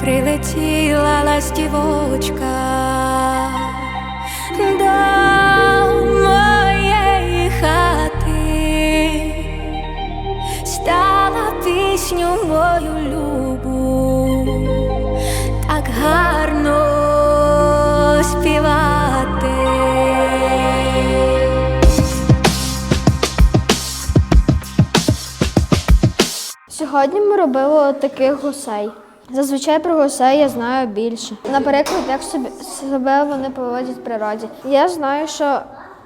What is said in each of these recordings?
прилетіла ластівочка до моєї хати, стала пісню мою любу, так гарно співати. Сьогодні ми робили таких гусей. Зазвичай про гусей я знаю більше. Наприклад, як собі, себе вони поводять в природі. Я знаю, що,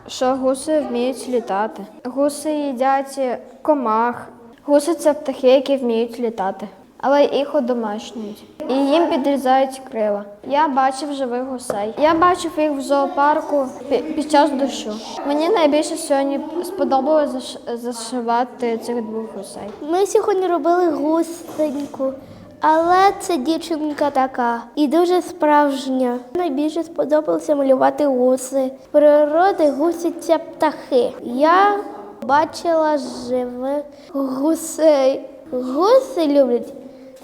що гуси вміють літати. Гуси їдять комах. Гуси це птахи, які вміють літати. Але їх одомашнюють. І їм підрізають крила. Я бачив живих гусей. Я бачив їх в зоопарку під час дощу. Мені найбільше сьогодні сподобалося заш- зашивати цих двох гусей. Ми сьогодні робили гусеньку, але це дівчинка така і дуже справжня. Найбільше сподобалося малювати гуси. З Природи це птахи. Я бачила живих гусей. Гуси люблять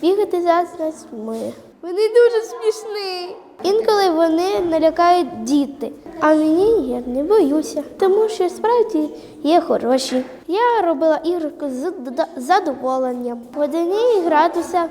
бігати за снасьми. Вони дуже смішні. Інколи вони налякають діти. А мені я не боюся, тому що справді є хороші. Я робила іграшку з задоволенням. В одній гратися.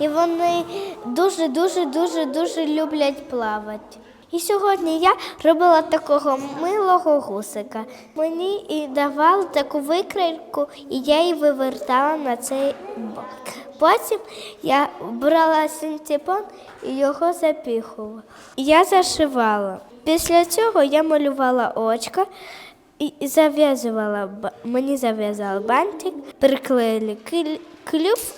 І вони дуже, дуже, дуже, дуже люблять плавати. І сьогодні я робила такого милого гусика. Мені і давали таку викройку, і я її вивертала на цей бок. Потім я брала синтепон і його запіхувала. Я зашивала. Після цього я малювала очка і зав'язувала мені зав'язали бантик, приклеїли клюв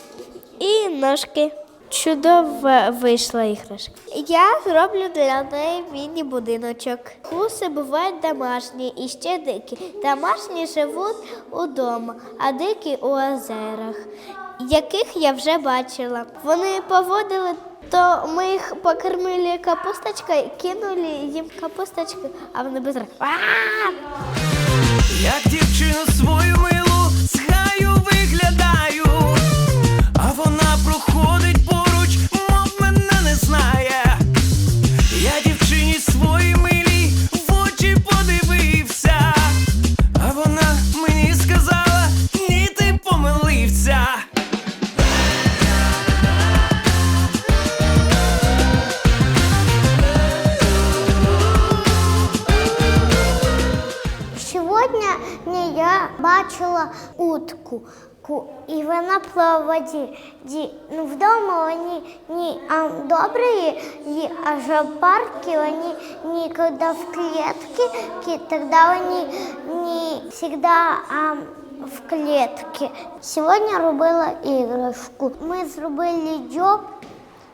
і ножки. Чудова вийшла іграшка. Я зроблю для неї міні-будиночок. Гуси бувають домашні і ще дикі. Домашні живуть удома, а дикі у озерах, яких я вже бачила. Вони поводили, то ми їх покормили капусточкою, кинули їм капусточку, а вони без Як дівчину свою милу утку. ку- І вона плавала в воді. Ді- Ну, вдома вони не а, добрые, и, а в парке они не когда в клетке, ки- тогда они не всегда а, в клетке. Сьогодні робила іграшку. Ми зробили дзьоб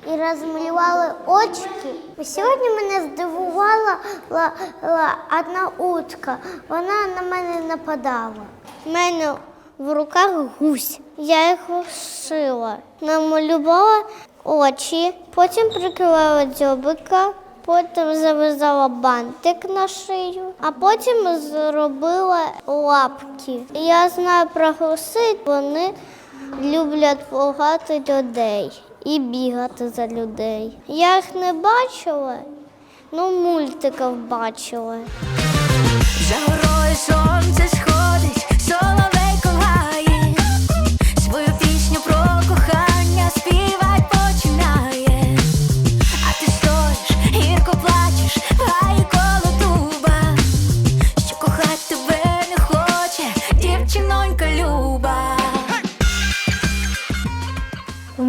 і розмалювали очки. Сьогодні мене здивувала ла, ла, одна утка. Вона на мене нападала. У мене в руках гусь. Я його шила. Намалювала очі, потім приклеїла дзьобика, потім зав'язала бантик на шию, а потім зробила лапки. Я знаю про гуси, вони люблять багато людей і бігати за людей. Я їх не бачила, ну мультиків бачила. За горою сонце сходить,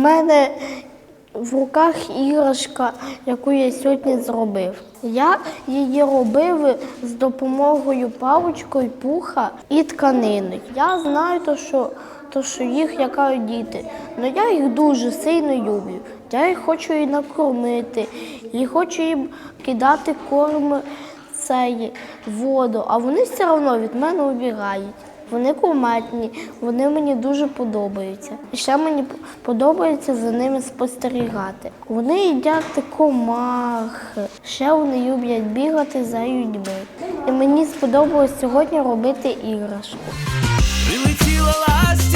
мене в руках іграшка, яку я сьогодні зробив. Я її робив з допомогою паличкою, пуха і тканини. Я знаю, то, що, то, що їх лякають діти, але я їх дуже сильно люблю. Я їх хочу і накормити, і хочу їм кидати корм цей воду, а вони все одно від мене убігають. Вони кумедні, вони мені дуже подобаються. І ще мені подобається за ними спостерігати. Вони їдять комах, ще вони люблять бігати за людьми. І мені сподобалось сьогодні робити іграшку. Прилетіла ластівочка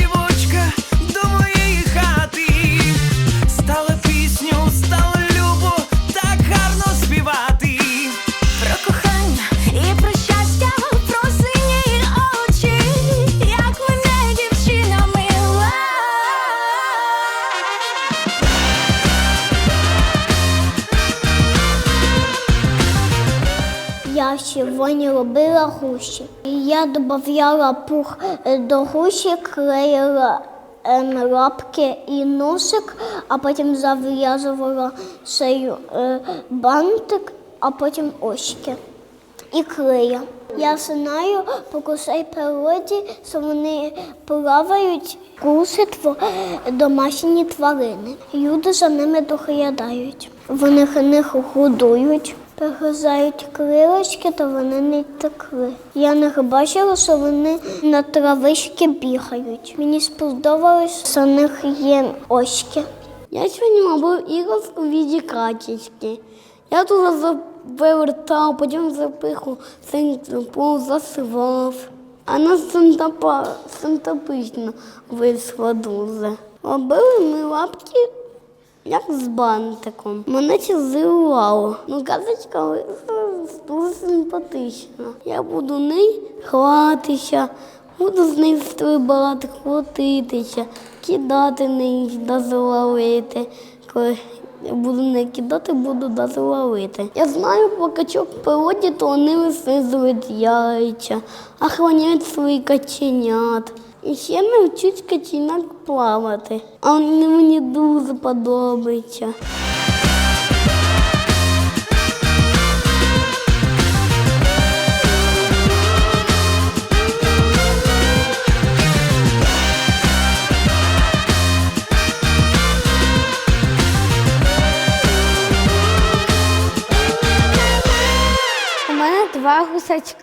Я сьогодні робила гусі. Я додавала пух е, до гусі, клеїла лапки і носик, а потім зав'язувала шею е, бантик, а потім очки і клея. Я знаю по кусей природі, що вони плавають тво, домашні тварини. Люди за ними доглядають. Вони них годують, перегризають крилочки, то вони не текли. Я не бачила, що вони на травички бігають. Мені сподобалось, що в них є очки. Я сьогодні робив іграшку в віді качечки. Я туди завертав, потім запиху синтепол, засивав. А на синтапа, синтапично вийшла дуже. Робили ми лапки як з бантиком. Мене це здивувало. Ну, казочка дуже симпатична. Я буду нею гратися, буду з нею стрибати, крутитися, кидати неї, да ловити. Коли я буду не кидати, буду да ловити. Я знаю по качок в природі, то вони висизують яйця, охороняють свої каченят. Ще навчусь котінок плавати. А мені дуже подобаються.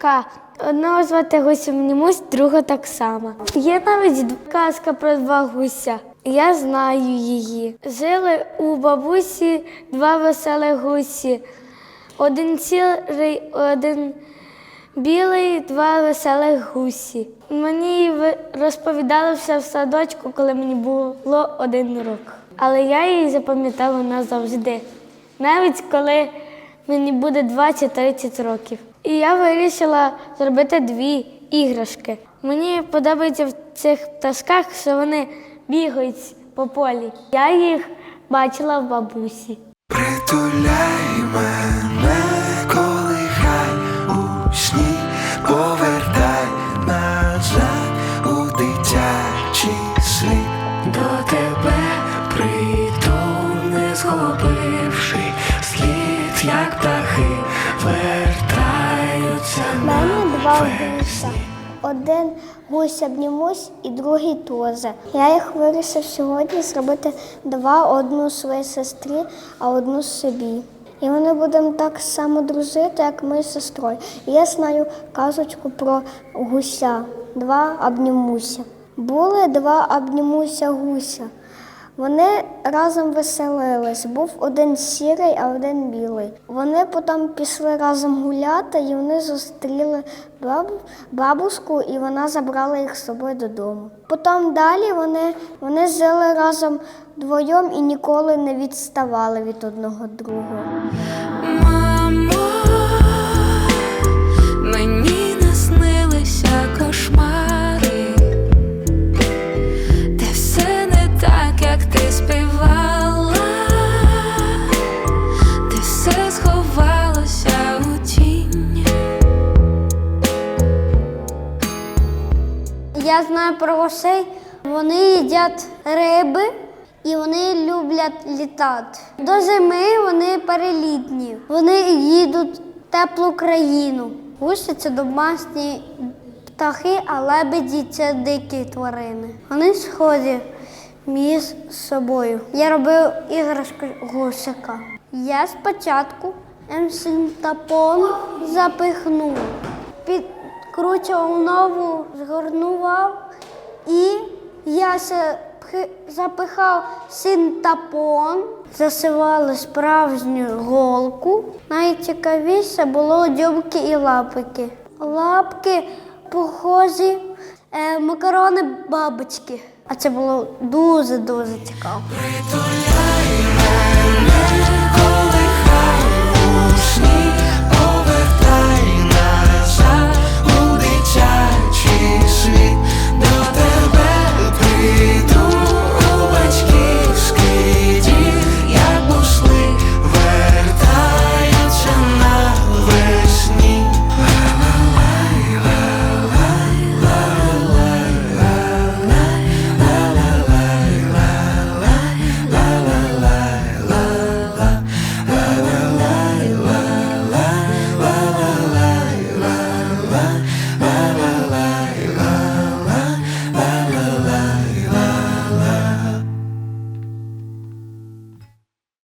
Два. Одного звати гусем Німусь, другого так само. Є навіть казка про два гуся. Я знаю її. Жили у бабусі два веселих гусі. Один сірий, один білий, два веселих гусі. Мені розповідали все в садочку, коли мені було один рок. Але я її запам'ятала назавжди. Навіть коли мені буде 20-30 років. І я вирішила зробити дві іграшки. Мені подобається в цих пташках, що вони бігають по полі. Я їх бачила в бабусі. Притуляй мене, коли хай у сні повертай назад у дитячий світ. До тебе прийду, не згубивши слід, як птахи У мене два гуся. Один гусь обнімусь і другий теж. Я їх вирішив сьогодні зробити два, одну своїй сестрі, а одну собі. І вони будемо так само дружити, як ми з сестрою. Я знаю казочку про гуся. Два обнімуся. Були два обнімуся гуся. Вони разом веселились. Був один сірий, а один білий. Вони потім пішли разом гуляти, і вони зустріли баб... бабушку, і вона забрала їх з собою додому. Потім далі вони, вони жили разом вдвоєм і ніколи не відставали від одного другого. Знаю про гусей. Вони їдять риби і вони люблять літати. До зими вони перелітні. Вони їдуть в теплу країну. Гуси це домашні птахи, а лебеді це дикі тварини. Вони схожі між собою. Я робив іграшку гусика. Я спочатку ем синтапон запихнув, підкручував нову, згорнував і я запихав синтапон, засивали справжню голку. Найцікавіше було дзьобки і лапики. Лапки похожі е, макарони бабочки. А це було дуже-дуже цікаво.